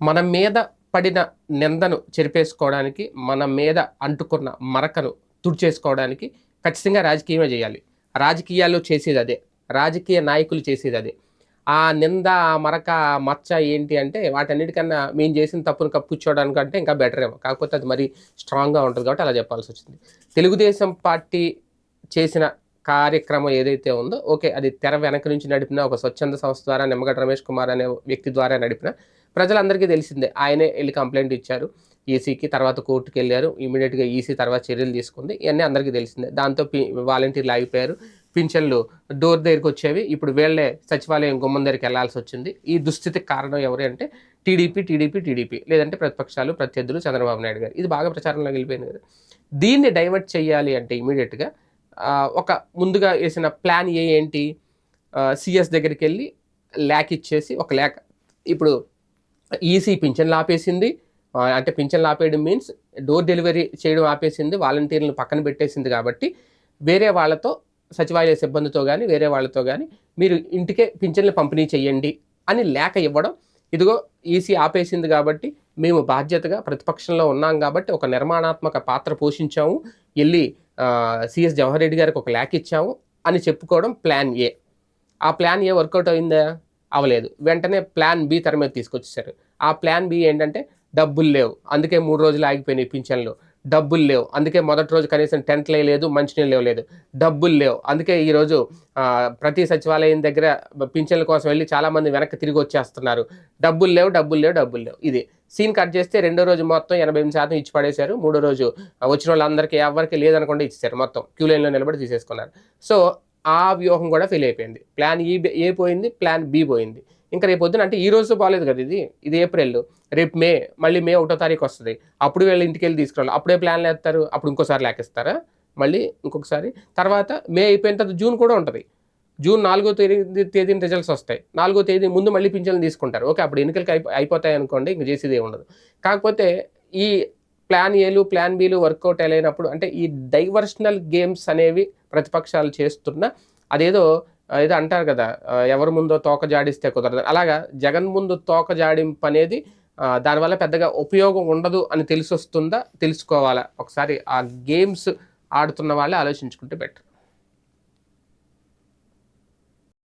మన మీద పడిన నిందను చెరిపేసుకోవడానికి మన మీద అంటుకున్న మరకను తుడిచేసుకోవడానికి ఖచ్చితంగా రాజకీయమే చేయాలి. రాజకీయాల్లో చేసేది అదే. రాజకీయ నాయకులు చేసేది అదే. ఆ నింద ఆ మరక మచ్చ ఏంటి అంటే వాటన్నిటికన్నా మేము చేసిన తప్పును కప్పుచ్చుకోవడానికి అంటే ఇంకా బెటర్ ఏమో కాకపోతే అది మరీ స్ట్రాంగ్గా ఉంటుంది కాబట్టి అలా చెప్పాల్సి వచ్చింది తెలుగుదేశం పార్టీ చేసిన కార్యక్రమం ఏదైతే ఉందో ఓకే అది తెర వెనక నుంచి నడిపిన ఒక స్వచ్ఛంద సంస్థ ద్వారా నిమ్మగడ్డ రమేష్ కుమార్ అనే వ్యక్తి ద్వారా నడిపిన ప్రజలందరికీ తెలిసిందే. ఆయనే వెళ్ళి కంప్లైంట్ ఇచ్చారు. ఈసీకి తర్వాత కోర్టుకి వెళ్ళారు. ఇమీడియట్గా ఈసీ తర్వాత చర్యలు తీసుకుంది. ఇవన్నీ అందరికీ తెలిసిందే. దాంతో పి వాలంటీర్లు ఆగిపోయారు. పింఛన్లు డోర్ దగ్గరికి వచ్చేవి. ఇప్పుడు వీళ్ళే సచివాలయం గుమ్మం దగ్గరికి వెళ్ళాల్సి వచ్చింది. ఈ దుస్థితికి కారణం ఎవరు అంటే టీడీపీ టీడీపీ టీడీపీ లేదంటే ప్రతిపక్షాలు ప్రత్యర్థులు చంద్రబాబు నాయుడు గారు. ఇది బాగా ప్రచారంలో వెళ్ళిపోయింది కదా. దీన్ని డైవర్ట్ చేయాలి అంటే ఇమీడియట్గా ఒక ముందుగా వేసిన ప్లాన్ ఏ ఏంటి? సిఎస్ దగ్గరికి వెళ్ళి ల్యాక్ ఇచ్చేసి ఒక ల్యాక్. ఇప్పుడు ఈసీ పింఛన్లు ఆపేసింది అంటే పింఛన్లు ఆపేయడం మీన్స్ డోర్ డెలివరీ చేయడం ఆపేసింది. వాలంటీర్లను పక్కన పెట్టేసింది కాబట్టి వేరే వాళ్ళతో సచివాలయ సిబ్బందితో కానీ వేరే వాళ్ళతో కానీ మీరు ఇంటికే పింఛన్లు పంపిణీ చేయండి అని లేఖ ఇవ్వడం. ఇదిగో ఈసీ ఆపేసింది కాబట్టి మేము బాధ్యతగా ప్రతిపక్షంలో ఉన్నాం కాబట్టి ఒక నిర్మాణాత్మక పాత్ర పోషించాము. వెళ్ళి సిఎస్ జవహర్ రెడ్డి గారికి ఒక ల్యాక్ ఇచ్చాము అని చెప్పుకోవడం ప్లాన్ ఏ. ఆ ప్లాన్ ఏ వర్కౌట్ అయిందా? అవ్వలేదు వెంటనే ప్లాన్ బి తెర మీద తీసుకొచ్చేసారు. ఆ ప్లాన్ బి ఏంటంటే డబ్బులు లేవు. అందుకే మూడు రోజులు ఆగిపోయినాయి పింఛన్లు. డబ్బులు లేవు. అందుకే మొదటి రోజు కనీసం టెంట్లు లేదు మంచినీళ్ళు లేవలేదు డబ్బులు లేవు. అందుకే ఈరోజు ప్రతి సచివాలయం దగ్గర పింఛన్ల కోసం వెళ్ళి చాలామంది వెనక్కి తిరిగి వచ్చేస్తున్నారు. డబ్బులు లేవు డబ్బులు లేవు డబ్బులు లేవు. ఇది. సీన్ కట్ చేస్తే రెండో రోజు మొత్తం ఎనభై ఎనిమిది శాతం ఇచ్చి పడేశారు. మూడో రోజు వచ్చిన వాళ్ళందరికీ ఎవరికి లేదనకుండా ఇచ్చేసారు మొత్తం క్యూ లైన్లో నిలబడి తీసేసుకున్నారు. సో ఆ వ్యూహం కూడా ఫెయిల్ అయిపోయింది. ప్లాన్ ఈ ఏ పోయింది ప్లాన్ బి పోయింది. ఇంకా రేపు పొద్దున అంటే ఈ రోజు బాగాలేదు కదా ఇది? ఇది ఏప్రిల్ రేపు మే మళ్ళీ మే ఒకటో తారీఖు వస్తుంది. అప్పుడు వెళ్ళి ఇంటికి వెళ్ళి తీసుకురావాలి. అప్పుడే ప్లాన్లు వేస్తారు అప్పుడు ఇంకోసారి లేకేస్తారా? మళ్ళీ ఇంకొకసారి. తర్వాత మే అయిపోయిన తర్వాత జూన్ కూడా ఉంటుంది. జూన్ నాలుగో తేదీ తేదీన రిజల్ట్స్ వస్తాయి. నాలుగో తేదీ ముందు మళ్ళీ పింఛన్లు తీసుకుంటారు. ఓకే అప్పుడు ఎన్నికలకి అయిపో అయిపోతాయి అనుకోండి ఇంక చేసేది ఏమి ఉండదు. కాకపోతే ఈ ప్లాన్ ఏలు ప్లాన్ బీలు వర్కౌట్ అయినప్పుడు అంటే ఈ డైవర్షనల్ గేమ్స్ అనేవి ప్రతిపక్షాలు చేస్తున్న అదేదో ఏదో అంటారు కదా ఎవరి ముందో తోక జాడిస్తే కుదరదు. అలాగా జగన్ ముందు తోక జాడింపు అనేది దానివల్ల పెద్దగా ఉపయోగం ఉండదు అని తెలిసి వస్తుందా తెలుసుకోవాలా? ఒకసారి ఆ గేమ్స్ ఆడుతున్న వాళ్ళే ఆలోచించుకుంటే బెటర్.